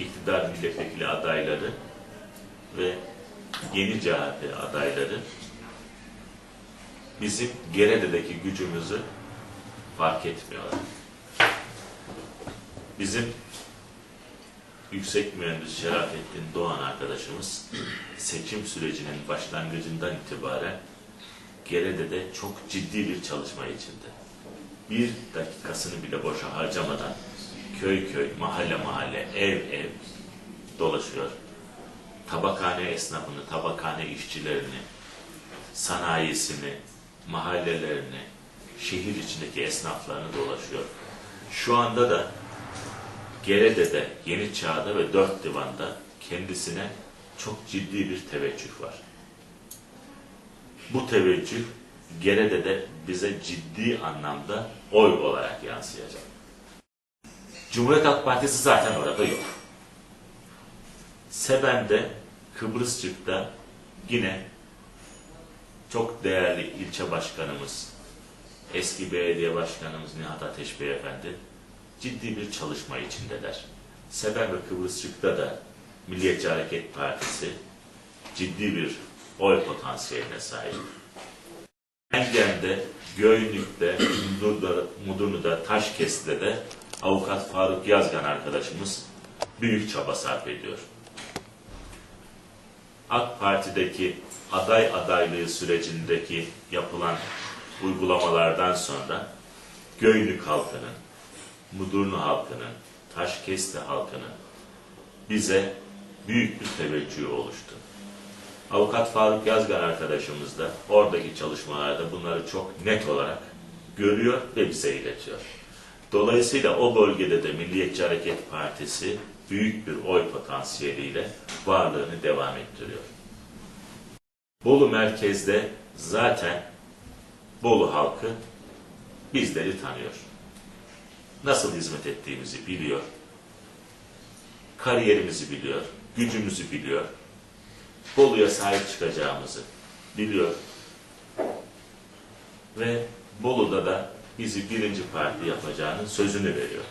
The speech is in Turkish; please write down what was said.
iktidar milletvekili adayları ve yeni CHP adayları bizim Gerede'deki gücümüzü fark etmiyorlar. Bizim yüksek mühendis Şerafettin Doğan arkadaşımız seçim sürecinin başlangıcından itibaren Gerede'de çok ciddi bir çalışma içinde. Bir dakikasını bile boşa harcamadan köy köy, mahalle mahalle, ev ev dolaşıyor. Tabakhane esnafını, tabakhane işçilerini, sanayisini, mahallelerini, şehir içindeki esnaflarını dolaşıyor. Şu anda da Gerede'de, Yeni Çağ'da ve Dört Divan'da kendisine çok ciddi bir teveccüh var. Bu teveccüh Gerede'de bize ciddi anlamda oy olarak yansıyacak. Cumhuriyet Halk Partisi zaten orada yok. Seben'de, Kıbrısçık'ta yine çok değerli ilçe başkanımız, eski belediye başkanımız Nihat Ateş Beyefendi ciddi bir çalışma içindeler. Seben ve Kıbrısçık'ta da Milliyetçi Hareket Partisi ciddi bir oy potansiyeline sahip. Engen'de, Göynük'te, Mudurnu'da, Taşkes'te de avukat Faruk Yazgan arkadaşımız büyük çaba sarf ediyor. AK Parti'deki aday adaylığı sürecindeki yapılan uygulamalardan sonra Göynük halkının, Mudurnu halkının, Taşkesti halkının bize büyük bir teveccühü oluştu. Avukat Faruk Yazgan arkadaşımız da oradaki çalışmalarda bunları çok net olarak görüyor ve bize iletiyor. Dolayısıyla o bölgede de Milliyetçi Hareket Partisi büyük bir oy potansiyeliyle varlığını devam ettiriyor. Bolu merkezde zaten Bolu halkı bizleri tanıyor. Nasıl hizmet ettiğimizi biliyor. Kariyerimizi biliyor, gücümüzü biliyor. Bolu'ya sahip çıkacağımızı biliyor. Ve Bolu'da da bizi birinci parti yapacağının sözünü veriyor.